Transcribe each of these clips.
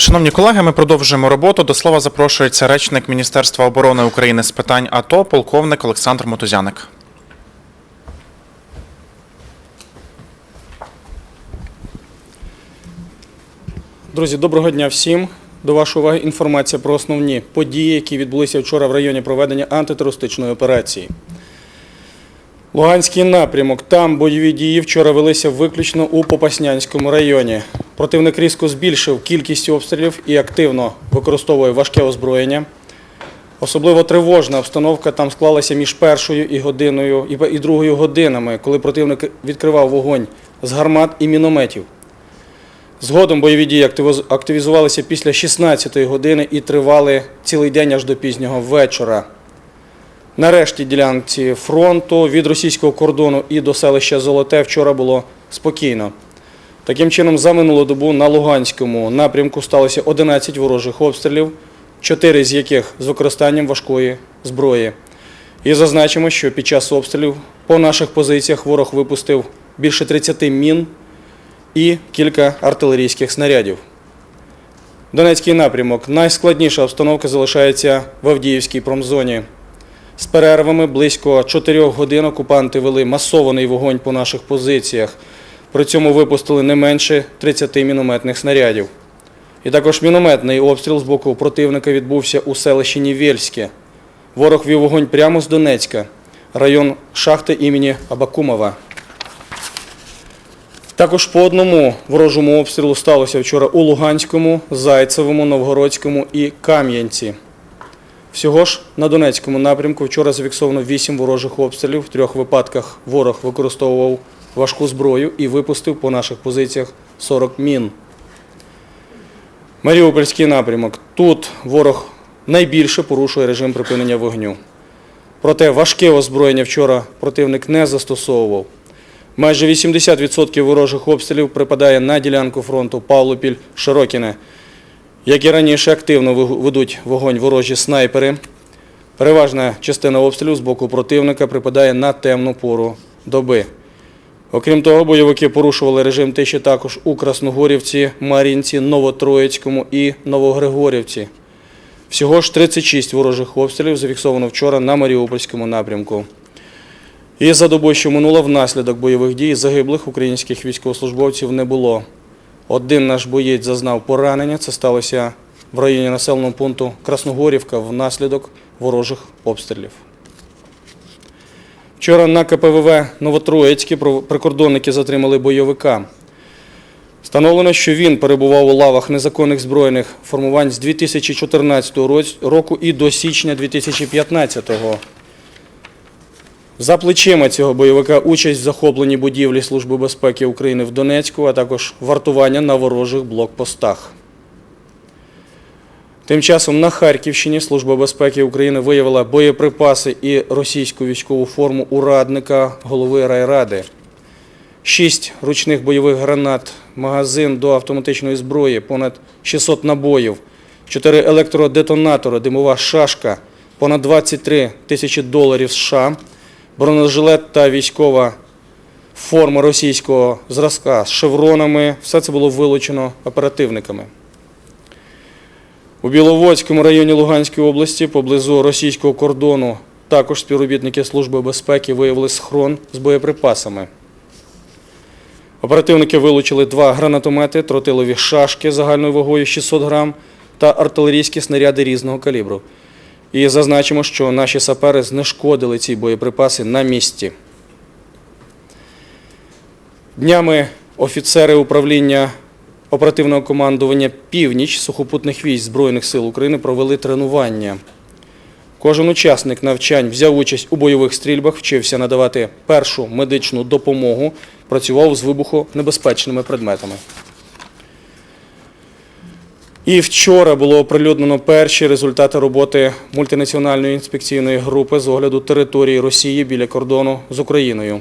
Шановні колеги, ми продовжуємо роботу. До слова запрошується речник Міністерства оборони України з питань АТО, полковник Олександр Мотузяник. Друзі, доброго дня всім. До вашої уваги інформація про основні події, які відбулися вчора в районі проведення антитерористичної операції. Луганський напрямок. Там бойові дії вчора велися виключно у Попаснянському районі. Противник різко збільшив кількість обстрілів і активно використовує важке озброєння. Особливо тривожна обстановка там склалася між першою і годиною і другою годинами, коли противник відкривав вогонь з гармат і мінометів. Згодом бойові дії активіз- активізувалися після 16-ї години і тривали цілий день аж до пізнього вечора. Нарешті ділянці фронту від російського кордону і до селища Золоте вчора було спокійно. Таким чином, за минулу добу на Луганському напрямку сталося 11 ворожих обстрілів, 4 з яких з використанням важкої зброї. І зазначимо, що під час обстрілів по наших позиціях ворог випустив більше 30 мін і кілька артилерійських снарядів. Донецький напрямок. Найскладніша обстановка залишається в Авдіївській промзоні. З перервами близько 4 годин окупанти вели масований вогонь по наших позиціях. При цьому випустили не менше 30 мінометних снарядів. І також мінометний обстріл з боку противника відбувся у селищі Нівельське. Ворог вів вогонь прямо з Донецька, район шахти імені Абакумова. Також по одному ворожому обстрілу сталося вчора у Луганському, Зайцевому, Новгородському і Кам'янці. Всього ж на Донецькому напрямку вчора зафіксовано 8 ворожих обстрілів. В трьох випадках ворог використовував важку зброю і випустив по наших позиціях 40 мін. Маріупольський напрямок. Тут ворог найбільше порушує режим припинення вогню. Проте важке озброєння вчора противник не застосовував. Майже 80% ворожих обстрілів припадає на ділянку фронту Павлопіль-Широкіне. Як і раніше, активно ведуть вогонь ворожі снайпери. Переважна частина обстрілів з боку противника припадає на темну пору доби. Окрім того, бойовики порушували режим тиші також у Красногорівці, Мар'їнці, Новотроїцькому і Новогригорівці. Всього ж 36 ворожих обстрілів зафіксовано вчора на Маріупольському напрямку. І за добу, що минуло, внаслідок бойових дій загиблих українських військовослужбовців не було. Один наш боєць зазнав поранення. Це сталося в районі населеного пункту Красногорівка внаслідок ворожих обстрілів. Вчора на КПВВ Новотроїцьке про- прикордонники затримали бойовика. Встановлено, що він перебував у лавах незаконних збройних формувань з 2014 року і до січня 2015 за плечима цього бойовика участь в захопленні будівлі Служби безпеки України в Донецьку, а також вартування на ворожих блокпостах. Тим часом на Харківщині Служба безпеки України виявила боєприпаси і російську військову форму урадника голови райради. Шість ручних бойових гранат, магазин до автоматичної зброї, понад 600 набоїв, чотири електродетонатори, димова шашка, понад 23 тисячі доларів США, бронежилет та військова форма російського зразка з шевронами. Все це було вилучено оперативниками. У Біловодському районі Луганської області поблизу російського кордону також співробітники Служби безпеки виявили схрон з боєприпасами. Оперативники вилучили два гранатомети, тротилові шашки загальною вагою 600 грам та артилерійські снаряди різного калібру. І зазначимо, що наші сапери знешкодили ці боєприпаси на місці. Днями офіцери управління оперативного командування Північ сухопутних військ Збройних сил України провели тренування. Кожен учасник навчань взяв участь у бойових стрільбах, вчився надавати першу медичну допомогу, працював з вибухонебезпечними предметами. І вчора було оприлюднено перші результати роботи мультинаціональної інспекційної групи з огляду території Росії біля кордону з Україною.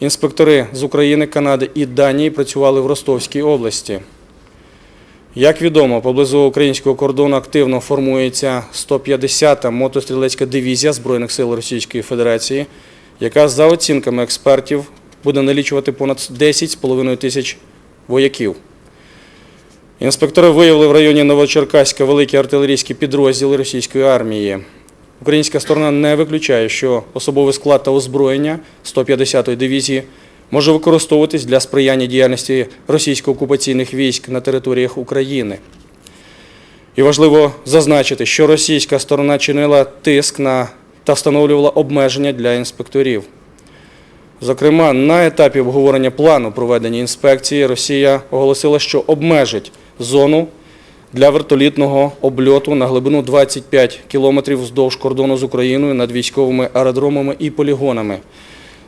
Інспектори з України, Канади і Данії працювали в Ростовській області. Як відомо, поблизу українського кордону активно формується 150-та мотострілецька дивізія Збройних сил Російської Федерації, яка за оцінками експертів буде налічувати понад 10,5 тисяч вояків. Інспектори виявили в районі Новочеркаська великі артилерійські підрозділи російської армії. Українська сторона не виключає, що особовий склад та озброєння 150-ї дивізії може використовуватись для сприяння діяльності російсько-окупаційних військ на територіях України. І важливо зазначити, що російська сторона чинила тиск на та встановлювала обмеження для інспекторів. Зокрема, на етапі обговорення плану проведення інспекції Росія оголосила, що обмежить зону для вертолітного обльоту на глибину 25 кілометрів вздовж кордону з Україною над військовими аеродромами і полігонами.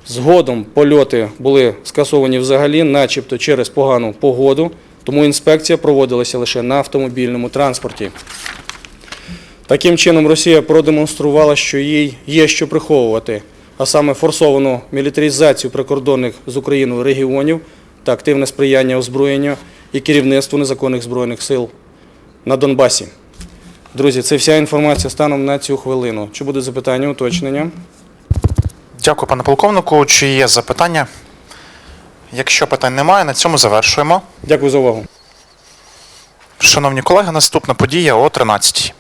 Згодом польоти були скасовані взагалі, начебто через погану погоду, тому інспекція проводилася лише на автомобільному транспорті. Таким чином, Росія продемонструвала, що їй є що приховувати, а саме форсовану мілітаризацію прикордонних з Україною регіонів та активне сприяння озброєнню і керівництву незаконних збройних сил на Донбасі. Друзі, це вся інформація станом на цю хвилину. Чи буде запитання, уточнення? Дякую, пане полковнику. Чи є запитання? Якщо питань немає, на цьому завершуємо. Дякую за увагу. Шановні колеги, наступна подія о 13